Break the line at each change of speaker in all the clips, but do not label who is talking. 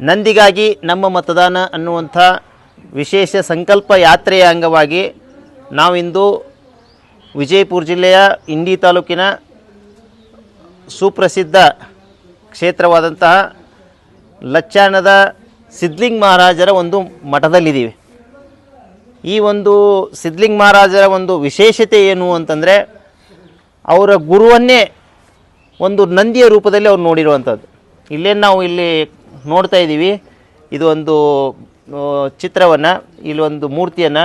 ನಂದಿಗಾಗಿ ನಮ್ಮ ಮತದಾನ ಅನ್ನುವಂಥ ವಿಶೇಷ ಸಂಕಲ್ಪ ಯಾತ್ರೆಯ ಅಂಗವಾಗಿ ನಾವಿಂದು ವಿಜಯಪುರ ಜಿಲ್ಲೆಯ ಇಂಡಿ ತಾಲೂಕಿನ ಸುಪ್ರಸಿದ್ಧ ಕ್ಷೇತ್ರವಾದಂತಹ ಲಚ್ಚಾಣದ ಸಿದ್ಲಿಂಗ್ ಮಹಾರಾಜರ ಒಂದು ಮಠದಲ್ಲಿದ್ದೀವಿ. ಈ ಒಂದು ಸಿದ್ಲಿಂಗ್ ಮಹಾರಾಜರ ಒಂದು ವಿಶೇಷತೆ ಏನು ಅಂತಂದರೆ ಅವರ ಗುರುವನ್ನೇ ಒಂದು ನಂದಿಯ ರೂಪದಲ್ಲಿ ಅವ್ರು ನೋಡಿರುವಂಥದ್ದು. ಇಲ್ಲೇನು ನಾವು ಇಲ್ಲಿ ನೋಡ್ತಾ ಇದ್ದೀವಿ. ಇದು ಒಂದು ಚಿತ್ರವನ್ನು ಒಂದು ಮೂರ್ತಿಯನ್ನು.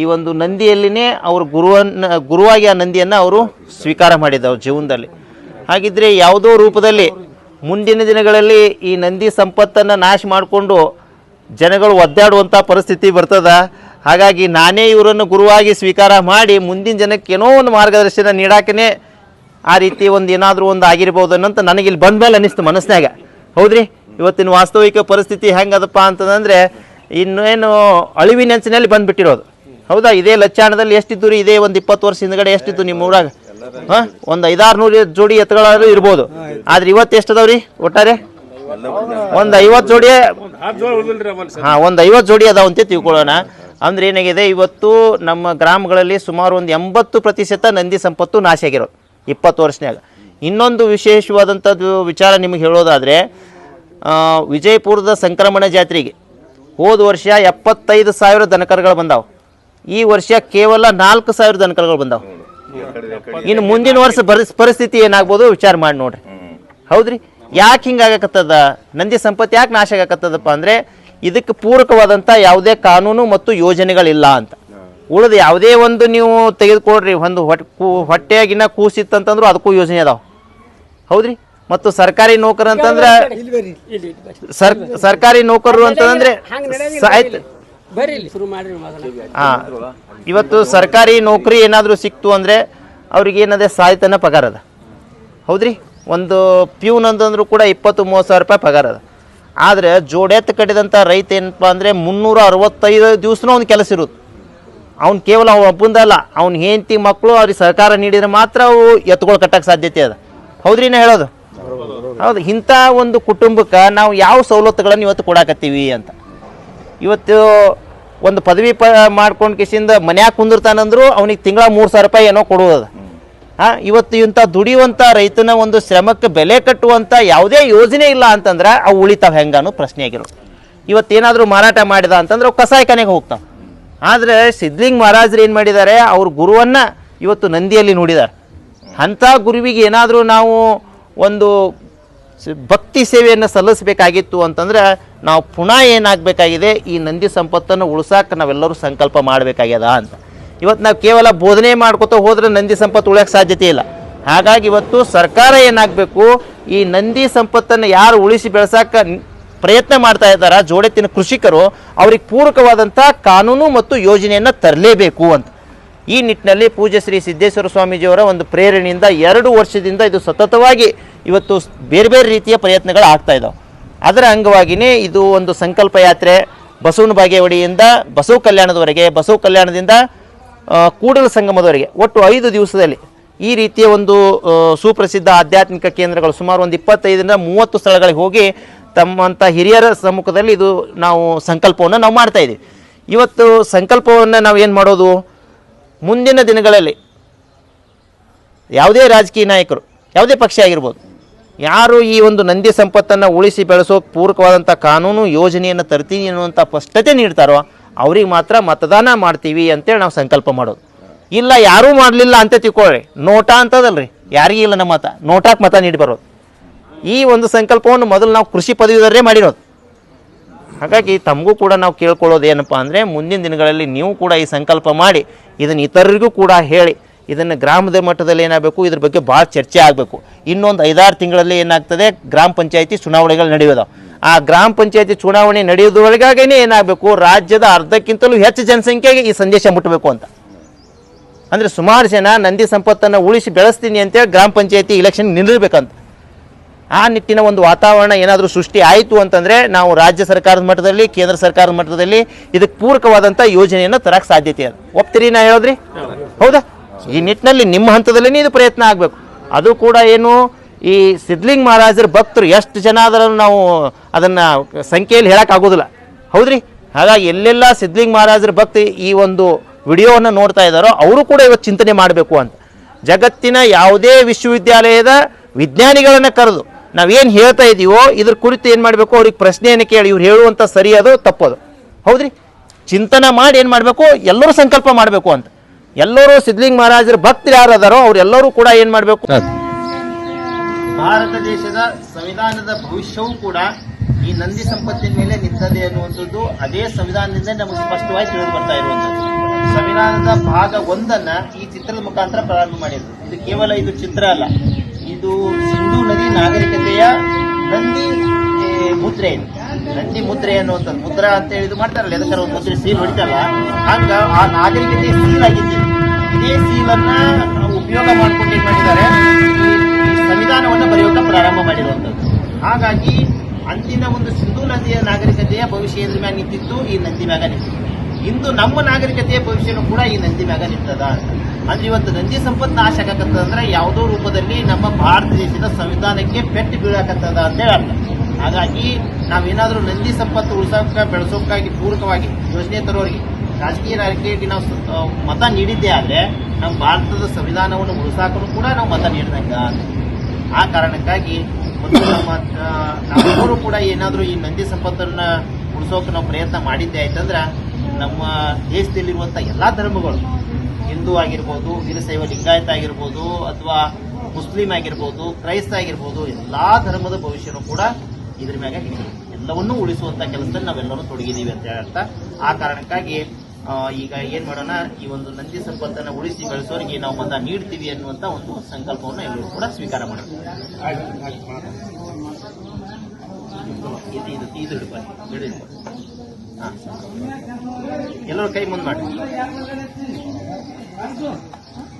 ಈ ಒಂದು ನಂದಿಯಲ್ಲಿನೇ ಅವರು ಗುರುವನ್ನ, ಗುರುವಾಗಿ ಆ ನಂದಿಯನ್ನು ಅವರು ಸ್ವೀಕಾರ ಮಾಡಿದ್ದವ್ರು ಜೀವನದಲ್ಲಿ. ಹಾಗಿದ್ರೆ ಯಾವುದೋ ರೂಪದಲ್ಲಿ ಮುಂದಿನ ದಿನಗಳಲ್ಲಿ ಈ ನಂದಿ ಸಂಪತ್ತನ್ನು ನಾಶ ಮಾಡಿಕೊಂಡು ಜನಗಳು ಒದ್ದಾಡುವಂಥ ಪರಿಸ್ಥಿತಿ ಬರ್ತದ. ಹಾಗಾಗಿ ನಾನೇ ಇವರನ್ನು ಗುರುವಾಗಿ ಸ್ವೀಕಾರ ಮಾಡಿ ಮುಂದಿನ ಜನಕ್ಕೆ ಏನೋ ಒಂದು ಮಾರ್ಗದರ್ಶನ ನೀಡಾಕನೇ ಆ ರೀತಿ ಒಂದು ಏನಾದರೂ ಒಂದು ಆಗಿರ್ಬೋದು ಅನ್ನೋಂತ ನನಗೆ ಇಲ್ಲಿ ಬಂದ ಮೇಲೆ ಅನಿಸ್ತು ಮನಸ್ಸಿನಾಗ ಹೌದ್ರಿ? ಇವತ್ತಿನ ವಾಸ್ತವಿಕ ಪರಿಸ್ಥಿತಿ ಹೆಂಗದಪ್ಪ ಅಂತಂದ್ರೆ ಇನ್ನೇನು ಅಳಿವಿನಂಚಿನಲ್ಲಿ ಬಂದ್ಬಿಟ್ಟಿರೋದು. ಹೌದಾ? ಇದೇ ಲಚ್ಚಾಣದಲ್ಲಿ ಎಷ್ಟಿದ್ದು ರೀ ಇದೇ ಒಂದು ಇಪ್ಪತ್ತು ವರ್ಷ ಹಿಂದ್ಗಡೆ ಎಷ್ಟಿತ್ತು ನಿಮ್ಮ ಊರಾಗ? ಹಾಂ? ಒಂದು ಐದಾರು ನೂರು ಜೋಡಿ ಎತ್ತುಗಳಾದ್ರೂ ಇರ್ಬೋದು. ಆದ್ರೆ ಇವತ್ತು ಎಷ್ಟು ಅದಾವ್ರಿ ಒಟ್ಟಾರೆ? ಒಂದು ಐವತ್ತು ಜೋಡಿ ಹಾಂ, ಒಂದು ಐವತ್ತು ಜೋಡಿ ಅದಾವ ಅಂತ ತಿಳ್ಕೊಳ್ಳೋಣ. ಅಂದ್ರೆ ಏನಾಗಿದೆ? ಇವತ್ತು ನಮ್ಮ ಗ್ರಾಮಗಳಲ್ಲಿ ಸುಮಾರು ಒಂದು ಎಂಬತ್ತು ಪ್ರತಿಶತ ನಂದಿ ಸಂಪತ್ತು ನಾಶ ಆಗಿರೋದು. ಇಪ್ಪತ್ತು ವರ್ಷನ್ಯಾಗ. ಇನ್ನೊಂದು ವಿಶೇಷವಾದಂಥದ್ದು ವಿಚಾರ ನಿಮಗೆ ಹೇಳೋದಾದರೆ ವಿಜಯಪುರದ ಸಂಕ್ರಮಣ ಜಾತ್ರೆಗೆ ಹೋದ ವರ್ಷ ಎಪ್ಪತ್ತೈದು ಸಾವಿರ ದನಕರುಗಳು ಬಂದಾವೆ. ಈ ವರ್ಷ ಕೇವಲ ನಾಲ್ಕು ಸಾವಿರ ದನಕರುಗಳು ಬಂದಾವೆ. ಇನ್ನು ಮುಂದಿನ ವರ್ಷ ಪರಿಸ್ಥಿತಿ ಏನಾಗ್ಬೋದು ವಿಚಾರ ಮಾಡಿ ನೋಡ್ರಿ. ಹೌದ್ರಿ? ಯಾಕೆ ಹಿಂಗಾಗಕತ್ತದ? ನಂದಿ ಸಂಪತ್ತು ಯಾಕೆ ನಾಶ ಆಗಕತ್ತದಪ್ಪ ಅಂದರೆ, ಇದಕ್ಕೆ ಪೂರಕವಾದಂಥ ಯಾವುದೇ ಕಾನೂನು ಮತ್ತು ಯೋಜನೆಗಳಿಲ್ಲ ಅಂತ. ಉಳಿದ ಯಾವುದೇ ಒಂದು ನೀವು ತೆಗೆದುಕೊಡ್ರಿ ಒಂದು ಹೊಟ್ಟೆ ಕೂ ಹೊಟ್ಟೆಯಾಗಿನ ಕೂಸಿತ್ತಂತಂದ್ರೂ ಅದಕ್ಕೂ ಯೋಜನೆ ಅದಾವೆ. ಹೌದ್ರಿ? ಮತ್ತು ಸರ್ಕಾರಿ ನೌಕರ ಅಂತಂದ್ರೆ ಸರ್ ಸರ್ಕಾರಿ ನೌಕರರು ಅಂತಂದ್ರೆ ಸಾಯ್ತು
ಬರ್ರಿ ಇಲ್ಲಿ ಶುರು ಮಾಡ್ರಿ ಮೊದಲ
ಹಾ. ಇವತ್ತು ಸರ್ಕಾರಿ ನೌಕರಿ ಏನಾದರೂ ಸಿಕ್ತು ಅಂದರೆ ಅವ್ರಿಗೆ ಏನದೆ ಸಾಯ್ತನ ಪಗಾರ ಅದ. ಹೌದ್ರಿ? ಒಂದು ಪ್ಯೂನ್ ಅಂತಂದ್ರೂ ಕೂಡ ಇಪ್ಪತ್ತು ಮೂವತ್ತು ಸಾವಿರ ರೂಪಾಯಿ ಪಗಾರ ಅದ. ಆದರೆ ಜೋಡೆತ್ತು ಕಟ್ಟಿದಂಥ ರೈತ ಏನಪ್ಪ ಅಂದರೆ ಮುನ್ನೂರ ಅರವತ್ತೈದು ದಿವ್ಸನೂ ಒಂದು ಕೆಲಸ ಇರುತ್ತೆ ಅವ್ನು ಕೇವಲ ಅವ್ನು ಒಬ್ಬಂದಲ್ಲ ಅವ್ನ ಹೆಂಡತಿ ಮಕ್ಕಳು ಅವ್ರಿಗೆ ಸರ್ಕಾರ ನೀಡಿದ್ರೆ ಮಾತ್ರ ಅವು ಎತ್ತುಗಳು ಕಟ್ಟಕ್ಕೆ ಸಾಧ್ಯತೆ ಅದ. ಹೌದ್ರಿ ನಾ ಹೇಳೋದು? ಹೌದು, ಇಂಥ ಒಂದು ಕುಟುಂಬಕ್ಕೆ ನಾವು ಯಾವ ಸವಲತ್ತುಗಳನ್ನು ಇವತ್ತು ಕೊಡಾಕತ್ತೀವಿ ಅಂತ. ಇವತ್ತು ಒಂದು ಪದವಿ ಪ ಮಾಡ್ಕೊಂಡು ಕಿಸಿಂದ ಮನ್ಯಾಗ ಕುಂದಿರ್ತಾನಂದ್ರು ಅವನಿಗೆ ತಿಂಗಳ ಮೂರು ಸಾವಿರ ರೂಪಾಯಿ ಏನೋ ಕೊಡುವುದು ಹಾಂ, ಇವತ್ತು ಇಂಥ ದುಡಿಯುವಂಥ ರೈತನ ಒಂದು ಶ್ರಮಕ್ಕೆ ಬೆಲೆ ಕಟ್ಟುವಂಥ ಯಾವುದೇ ಯೋಜನೆ ಇಲ್ಲ ಅಂತಂದ್ರೆ ಅವು ಉಳಿತಾವ ಹೆಂಗಾನು ಪ್ರಶ್ನೆ ಆಗಿರೋದು. ಇವತ್ತೇನಾದರೂ ಮಾರಾಟ ಮಾಡಿದ ಅಂತಂದ್ರೆ ಅವು ಕಸಾಯಖಾನೆಗೆ ಹೋಗ್ತಾವೆ. ಆದರೆ ಸಿದ್ಧಲಿಂಗ್ ಮಹಾರಾಜರು ಏನು ಮಾಡಿದ್ದಾರೆ? ಅವ್ರ ಗುರುವನ್ನು ಇವತ್ತು ನಂದಿಯಲ್ಲಿ ನೋಡಿದ್ದಾರೆ. ಅಂಥ ಗುರುವಿಗೆ ಏನಾದರೂ ನಾವು ಒಂದು ಭಕ್ತಿ ಸೇವೆಯನ್ನು ಸಲ್ಲಿಸಬೇಕಾಗಿತ್ತು ಅಂತಂದ್ರೆ ನಾವು ಪುನಃ ಏನಾಗಬೇಕಾಗಿದೆ? ಈ ನಂದಿ ಸಂಪತ್ತನ್ನು ಉಳ್ಸಾಕ ನಾವೆಲ್ಲರೂ ಸಂಕಲ್ಪ ಮಾಡಬೇಕಾಗ್ಯದ ಅಂತ. ಇವತ್ತು ನಾವು ಕೇವಲ ಬೋಧನೆ ಮಾಡ್ಕೋತಾ ಹೋದ್ರೆ ನಂದಿ ಸಂಪತ್ತು ಉಳಿಯೋಕೆ ಸಾಧ್ಯತೆ ಇಲ್ಲ. ಹಾಗಾಗಿ ಇವತ್ತು ಸರ್ಕಾರ ಏನಾಗಬೇಕು? ಈ ನಂದಿ ಸಂಪತ್ತನ್ನು ಯಾರು ಉಳಿಸಿ ಬೆಳೆಸಾಕ ನ್- ಪ್ರಯತ್ನ ಮಾಡ್ತಾ ಇದ್ದಾರ? ಜೋಡೆತ್ತಿನ ಕೃಷಿಕರು ಅವ್ರಿಗೆ ಪೂರಕವಾದಂಥ ಕಾನೂನು ಮತ್ತು ಯೋಜನೆಯನ್ನು ತರಲೇಬೇಕು ಅಂತ. ಈ ನಿಟ್ಟಿನಲ್ಲಿ ಪೂಜ್ಯ ಶ್ರೀ ಸಿದ್ದೇಶ್ವರ ಸ್ವಾಮೀಜಿಯವರ ಒಂದು ಪ್ರೇರಣೆಯಿಂದ ಎರಡು ವರ್ಷದಿಂದ ಇದು ಸತತವಾಗಿ ಇವತ್ತು ಬೇರೆ ಬೇರೆ ರೀತಿಯ ಪ್ರಯತ್ನಗಳು ಆಗ್ತಾ ಇದ್ದಾವೆ ಅದರ ಅಂಗವಾಗಿಯೇ ಇದು ಒಂದು ಸಂಕಲ್ಪ ಯಾತ್ರೆ. ಬಸವನ ಬಾಗೇವಾಡಿಯಿಂದ ಬಸವ ಕಲ್ಯಾಣದವರೆಗೆ, ಬಸವ ಕಲ್ಯಾಣದಿಂದ ಕೂಡಲ ಸಂಗಮದವರೆಗೆ, ಒಟ್ಟು ಐದು ದಿವಸದಲ್ಲಿ ಈ ರೀತಿಯ ಒಂದು ಸುಪ್ರಸಿದ್ಧ ಆಧ್ಯಾತ್ಮಿಕ ಕೇಂದ್ರಗಳು ಸುಮಾರು ಒಂದು ಇಪ್ಪತ್ತೈದರಿಂದ ಮೂವತ್ತು ಸ್ಥಳಗಳಿಗೆ ಹೋಗಿ ತಮ್ಮಂಥ ಹಿರಿಯರ ಸಮ್ಮುಖದಲ್ಲಿ ಇದು ನಾವು ಸಂಕಲ್ಪವನ್ನು ನಾವು ಮಾಡ್ತಾ ಇದ್ದೀವಿ. ಇವತ್ತು ಸಂಕಲ್ಪವನ್ನು ನಾವು ಏನು ಮಾಡೋದು? ಮುಂದಿನ ದಿನಗಳಲ್ಲಿ ಯಾವುದೇ ರಾಜಕೀಯ ನಾಯಕರು, ಯಾವುದೇ ಪಕ್ಷ ಆಗಿರ್ಬೋದು, ಯಾರು ಈ ಒಂದು ನಂದಿ ಸಂಪತ್ತನ್ನು ಉಳಿಸಿ ಬೆಳೆಸೋಕೆ ಪೂರಕವಾದಂಥ ಕಾನೂನು, ಯೋಜನೆಯನ್ನು ತರ್ತೀನಿ ಅನ್ನುವಂಥ ಸ್ಪಷ್ಟತೆ ನೀಡ್ತಾರೋ ಅವ್ರಿಗೆ ಮಾತ್ರ ಮತದಾನ ಮಾಡ್ತೀವಿ ಅಂತೇಳಿ ನಾವು ಸಂಕಲ್ಪ ಮಾಡೋದು. ಇಲ್ಲ, ಯಾರೂ ಮಾಡಲಿಲ್ಲ ಅಂತ ತಿಳ್ಕೊಳ್ಳಿ ನೋಟಾ ಅಂತದಲ್ರಿ. ಯಾರಿಗೂ ಇಲ್ಲ ನಮ್ಮ ಮತ. ನೋಟಾಕ್ ಮತ ನೀಡಿ ಬರೋದು. ಈ ಒಂದು ಸಂಕಲ್ಪವನ್ನು ಮೊದಲು ನಾವು ಕೃಷಿ ಪದವೀಧರರೇ ಮಾಡಿರೋದು. ಹಾಗಾಗಿ ತಮಗೂ ಕೂಡ ನಾವು ಕೇಳ್ಕೊಳ್ಳೋದು ಏನಪ್ಪ ಅಂದರೆ ಮುಂದಿನ ದಿನಗಳಲ್ಲಿ ನೀವು ಕೂಡ ಈ ಸಂಕಲ್ಪ ಮಾಡಿ, ಇದನ್ನು ಇತರರಿಗೂ ಕೂಡ ಹೇಳಿ, ಇದನ್ನು ಗ್ರಾಮದ ಮಟ್ಟದಲ್ಲಿ ಏನಾಗಬೇಕು, ಇದ್ರ ಬಗ್ಗೆ ಭಾಳ ಚರ್ಚೆ ಆಗಬೇಕು. ಇನ್ನೊಂದು ಐದಾರು ತಿಂಗಳಲ್ಲಿ ಏನಾಗ್ತದೆ, ಗ್ರಾಮ ಪಂಚಾಯತಿ ಚುನಾವಣೆಗಳು ನಡೆಯೋದಾವೆ ಆ ಗ್ರಾಮ ಪಂಚಾಯತಿ ಚುನಾವಣೆ ನಡೆಯೋದ್ರೊಳಗಾಗೇ ಏನಾಗಬೇಕು, ರಾಜ್ಯದ ಅರ್ಧಕ್ಕಿಂತಲೂ ಹೆಚ್ಚು ಜನಸಂಖ್ಯೆಗೆ ಈ ಸಂದೇಶ ಮುಟ್ಟಬೇಕು ಅಂತ. ಅಂದರೆ ಸುಮಾರು ಜನ ನಂದಿ ಸಂಪತ್ತನ್ನು ಉಳಿಸಿ ಬೆಳೆಸ್ತೀನಿ ಅಂತೇಳಿ ಗ್ರಾಮ ಪಂಚಾಯತಿ ಇಲೆಕ್ಷನ್ ನಿಲ್ಲಬೇಕಂತ ಆ ನಿಟ್ಟಿನ ಒಂದು ವಾತಾವರಣ ಏನಾದರೂ ಸೃಷ್ಟಿ ಆಯಿತು ಅಂತಂದರೆ ನಾವು ರಾಜ್ಯ ಸರ್ಕಾರದ ಮಟ್ಟದಲ್ಲಿ, ಕೇಂದ್ರ ಸರ್ಕಾರದ ಮಟ್ಟದಲ್ಲಿ ಇದಕ್ಕೆ ಪೂರಕವಾದಂಥ ಯೋಜನೆಯನ್ನು ತರಕ್ಕೆ ಸಾಧ್ಯತೆ ಅದು. ಒಪ್ತೀರಿ ನಾ ಹೇಳೋದ್ರಿ? ಹೌದಾ? ಈ ನಿಟ್ಟಿನಲ್ಲಿ ನಿಮ್ಮ ಹಂತದಲ್ಲೇ ಇದು ಪ್ರಯತ್ನ ಆಗಬೇಕು. ಅದು ಕೂಡ ಏನು, ಈ ಸಿದ್ಲಿಂಗ್ ಮಹಾರಾಜರ ಭಕ್ತರು ಎಷ್ಟು ಜನ ಅದರನ್ನು ನಾವು ಅದನ್ನು ಸಂಖ್ಯೆಯಲ್ಲಿ ಹೇಳೋಕ್ಕಾಗೋದಿಲ್ಲ ಹೌದ್ರಿ? ಹಾಗಾಗಿ ಎಲ್ಲೆಲ್ಲ ಸಿದ್ಲಿಂಗ್ ಮಹಾರಾಜರ ಭಕ್ತಿ ಈ ಒಂದು ವಿಡಿಯೋವನ್ನು ನೋಡ್ತಾ ಇದ್ದಾರೋ ಅವರು ಕೂಡ ಇವತ್ತು ಚಿಂತನೆ ಮಾಡಬೇಕು ಅಂತ. ಜಗತ್ತಿನ ಯಾವುದೇ ವಿಶ್ವವಿದ್ಯಾಲಯದ ವಿಜ್ಞಾನಿಗಳನ್ನು ಕರೆದು ನಾವೇನು ಹೇಳ್ತಾ ಇದ್ದೀವೋ ಇದ್ರ ಕುರಿತು ಏನು ಮಾಡಬೇಕು ಅವ್ರಿಗೆ ಪ್ರಶ್ನೆಯನ್ನು ಕೇಳಿ ಇವ್ರು ಹೇಳುವಂಥ ಸರಿ ಅದು ತಪ್ಪದು. ಹೌದ್ರಿ? ಚಿಂತನೆ ಮಾಡಿ ಏನು ಮಾಡಬೇಕು ಎಲ್ಲರೂ ಸಂಕಲ್ಪ ಮಾಡಬೇಕು ಅಂತ. ಎಲ್ಲರೂ ಸಿದ್ಲಿಂಗ್ ಮಹಾರಾಜರ ಭಕ್ತರು ಯಾರು ಅದಾರೋ ಅವರೆಲ್ಲರೂ ಕೂಡ ಏನು ಮಾಡಬೇಕು? ಭಾರತ ದೇಶದ ಸಂವಿಧಾನದ ಭವಿಷ್ಯವೂ ಕೂಡ ಈ ನಂದಿ ಸಂಪತ್ತಿನ ಮೇಲೆ ನಿಂತದೆ ಅನ್ನುವಂಥದ್ದು ಅದೇ ಸಂವಿಧಾನದಿಂದ ನಮಗೆ ಸ್ಪಷ್ಟವಾಗಿ ತಿಳಿದು ಬರ್ತಾ ಇರುವಂಥದ್ದು. ಸಂವಿಧಾನದ ಭಾಗ ಒಂದನ್ನ ಈ ಚಿತ್ರದ ಮುಖಾಂತರ ಪ್ರಾರಂಭ ಮಾಡಿದ್ರು. ಇದು ಕೇವಲ ಇದು ಚಿತ್ರ ಅಲ್ಲ. ಇದು ಸಿಂಧೂ ನದಿ ನಾಗರಿಕತೆಯ ನಂದಿ ಮುದ್ರೆ. ನಂದಿ ಮುದ್ರೆ ಅನ್ನುವಂಥ ಮುದ್ರ ಅಂತ ಹೇಳಿದು ಮಾಡ್ತಾರಲ್ಲ, ಎದಕ್ಕಾರ ಒಂದು ಮುದ್ರೆ ಸೀಲ್ ಹೊಡಿತಲ್ಲ ಹಂಗ ಆ ನಾಗರಿಕತೆ ಸೀಲ್ ಆಗಿದ್ದು. ಇದೇ ಸೀಲನ್ನ ಉಪಯೋಗ ಮಾಡ್ಕೊಂಡು ಏನ್ ಮಾಡಿದ್ದಾರೆ? ಸಂವಿಧಾನವನ್ನು ಬರೆಯೋಕೆ ಪ್ರಾರಂಭ ಮಾಡಿರುವಂಥದ್ದು ಹಾಗಾಗಿ ಅಂದಿನ ಒಂದು ಸಿಂಧೂ ನದಿಯ ನಾಗರಿಕತೆಯ ಭವಿಷ್ಯ ಎದುರು ಮ್ಯಾಗ ನಿಂತಿತ್ತು? ಈ ನಂದಿ ಮ್ಯಾಗ ನಿಂತಿತ್ತು. ಇಂದು ನಮ್ಮ ನಾಗರಿಕತೆಯ ಭವಿಷ್ಯನೂ ಕೂಡ ಈ ನಂದಿ ಮ್ಯಾಗ ನಿಂತದ ಅಂದ್ರೆ ಇವತ್ತು ನಂದಿ ಸಂಪತ್ತು ನಾಶ ಅಂದ್ರೆ ಯಾವುದೋ ರೂಪದಲ್ಲಿ ನಮ್ಮ ಭಾರತ ದೇಶದ ಸಂವಿಧಾನಕ್ಕೆ ಪೆಟ್ಟು ಬೀಳಾಕತ್ತದ ಅಂತ ಹೇಳಿ ಅರ್ಥ ಹಾಗಾಗಿ ನಾವೇನಾದರೂ ನಂದಿ ಸಂಪತ್ತು ಉಳಿಸೋಕೆ ಬೆಳೆಸೋಕ್ಕಾಗಿ ಪೂರಕವಾಗಿ ಯೋಜನೆ ತರೋರಿಗೆ ರಾಜಕೀಯ ರಾಜಕೀಯಕ್ಕೆ ನಾವು ಮತ ನೀಡಿದ್ದೇ ಆದರೆ ನಮ್ಮ ಭಾರತದ ಸಂವಿಧಾನವನ್ನು ಉಳಿಸಾಕನು ಕೂಡ ನಾವು ಮತ ನೀಡಿದಂಗ ಆ ಕಾರಣಕ್ಕಾಗಿ ಮತ್ತು ನಮ್ಮ ನಾವೆಲ್ಲರೂ ಕೂಡ ಏನಾದರೂ ಈ ನಂದಿ ಸಂಪತ್ತನ್ನು ಉಳಿಸೋಕೆ ನಾವು ಪ್ರಯತ್ನ ಮಾಡಿದ್ದೆ ಆಯ್ತಂದ್ರೆ ನಮ್ಮ ದೇಶದಲ್ಲಿರುವಂಥ ಎಲ್ಲ ಧರ್ಮಗಳು ಹಿಂದೂ ಆಗಿರ್ಬೋದು ವೀರಶೈವ ಲಿಂಗಾಯತ ಆಗಿರ್ಬೋದು ಅಥವಾ ಮುಸ್ಲಿಂ ಆಗಿರ್ಬೋದು ಕ್ರೈಸ್ತ ಆಗಿರ್ಬೋದು ಎಲ್ಲಾ ಧರ್ಮದ ಭವಿಷ್ಯನೂ ಕೂಡ ಇದ್ರ ಮ್ಯಾಗ ಎಲ್ಲವನ್ನೂ ಉಳಿಸುವಂತ ಕೆಲಸದಲ್ಲಿ ನಾವೆಲ್ಲರೂ ತೊಡಗಿದ್ದೀವಿ ಅಂತ ಹೇಳ್ತಾ ಆ ಕಾರಣಕ್ಕಾಗಿ ಈಗ ಏನ್ ಮಾಡೋಣ ಈ ಒಂದು ನಂದಿ ಸಂಪತ್ತನ್ನು ಉಳಿಸಿ ಬೆಳೆಸೋರಿಗೆ ನಾವು ಮತ ನೀಡ್ತೀವಿ ಅನ್ನುವಂತ ಒಂದು ಸಂಕಲ್ಪವನ್ನು ಎಲ್ಲರೂ ಕೂಡ ಸ್ವೀಕಾರ ಮಾಡೋಣ. ಇದು ಇದು ಎಲ್ಲರೂ ಕೈ ಮುಂದೆ ಮಾಡಿ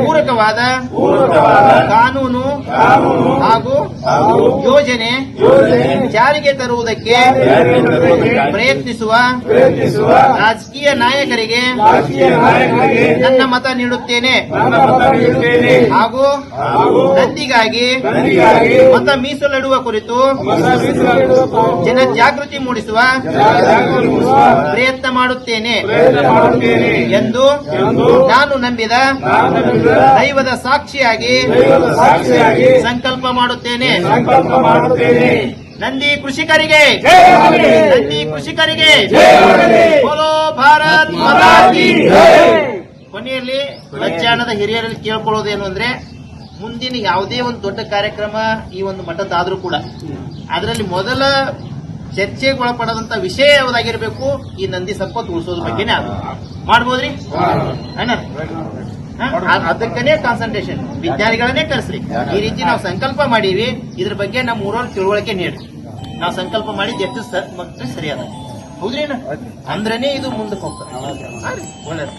ಪೂರಕವಾದ ಕಾನೂನು ಹಾಗೂ ಯೋಜನೆ ಜಾರಿಗೆ ತರುವುದಕ್ಕೆ ಪ್ರಯತ್ನಿಸುವ ರಾಜಕೀಯ ನಾಯಕರಿಗೆ ನನ್ನ ಮತ ನೀಡುತ್ತೇನೆ. ಹಾಗೂ ನಂದಿಗಾಗಿ ಮತ ಮೀಸಲಿಡುವ ಕುರಿತು ಜನ ಜಾಗೃತಿ ಮೂಡಿಸುವ ಪ್ರಯತ್ನ ಮಾಡುತ್ತೇನೆ ಎಂದು ನಾನು ನಂಬಿದ ದೈವದ ಸಾಕ್ಷಿಯಾಗಿ ಸಂಕಲ್ಪ ಮಾಡುತ್ತೇನೆ. ನಂದಿ ಕೃಷಿಕರಿಗೆ. ನಂದಿ ಕೃಷಿಕರಿಗೆ. ಬೋಲೋ ಭಾರತ್ ಕೊನೆಯಲ್ಲಿ ಮಧ್ಯಾಹ್ನದ ಹಿರಿಯರಲ್ಲಿ ಕೇಳ್ಕೊಳ್ಳೋದೇನು ಅಂದ್ರೆ ಮುಂದಿನ ಯಾವುದೇ ಒಂದು ದೊಡ್ಡ ಕಾರ್ಯಕ್ರಮ ಈ ಒಂದು ಮಠದ್ದಾದ್ರೂ ಕೂಡ ಅದರಲ್ಲಿ ಮೊದಲ ಚರ್ಚೆಗೊಳಪಡದಂತ ವಿಷಯ ಯಾವುದಾಗಿರ್ಬೇಕು ಈ ನಂದಿ ಸಂಪತ್ತು ಉಳಿಸೋದ್ರ ಬಗ್ಗೆನೇ ಅದು ಮಾಡ್ಬೋದ್ರಿ? ಅಣ್ಣ. ಅದಕ್ಕನೇ ಕಾನ್ಸಂಟ್ರೇಷನ್ ವಿಜ್ಞಾನಿಗಳನ್ನೇ ಕರೆಸ್ರಿ. ಈ ರೀತಿ ನಾವು ಸಂಕಲ್ಪ ಮಾಡೀವಿ ಇದ್ರ ಬಗ್ಗೆ ನಮ್ಮ ಊರವ್ರ ತಿಳುವಳಿಕೆ ನೀಡ್ರಿ. ನಾವು ಸಂಕಲ್ಪ ಮಾಡಿ ಎಷ್ಟು ಮಕ್ಕಳು ಮತ್ತೆ ಸರಿಯಾದ. ಹೌದ್ರಿ ಅಣ್ಣ? ಅಂದ್ರೇನೆ ಇದು ಮುಂದಕ್ಕೆ ಹೋಗ್ತದೆ? ಒಳ್ಳೇದು.